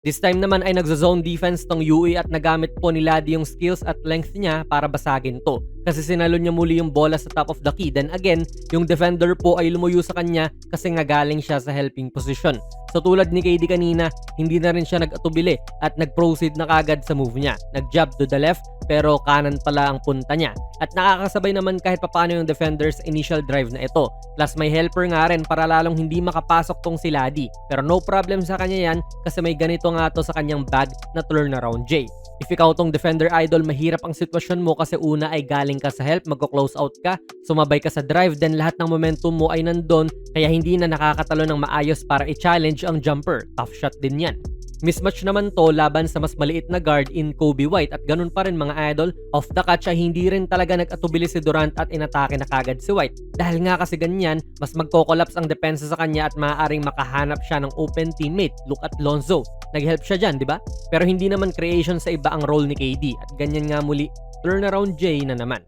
This time naman ay nagzo-zone defense tong UE at nagamit po ni Ladi yung skills at length niya para basagin to. Kasi sinalo niya muli yung bola sa top of the key. Then again, yung defender po ay lumuyo sa kanya kasi nga galing siya sa helping position. So tulad ni KD kanina, hindi na rin siya nag-atubili at nag-proceed na kagad sa move niya. Nag-jab to the left pero kanan pala ang punta niya. At nakakasabay naman kahit papano yung defender's initial drive na ito. Plus may helper nga rin para lalong hindi makapasok tong si Ladi. Pero no problem sa kanya yan kasi may ganito nga to sa kanyang bag na turnaround J. If ikaw tong defender idol, mahirap ang sitwasyon mo kasi una ay galing ka sa help, magko-close out ka, sumabay ka sa drive, then lahat ng momentum mo ay nandun, kaya hindi na nakakatalo ng maayos para i-challenge ang jumper. Tough shot din yan. Mismatch naman to laban sa mas maliit na guard in Kobe White at ganun pa rin mga idol, off the catch ay hindi rin talaga nag-atubili si Durant at inatake na kagad si White. Dahil nga kasi ganyan, mas magko-collapse ang depensa sa kanya at maaaring makahanap siya ng open teammate. Look at Lonzo. Nag-help siya dyan, di ba? Pero hindi naman creation sa iba ang role ni KD at ganyan nga muli, turnaround J na naman.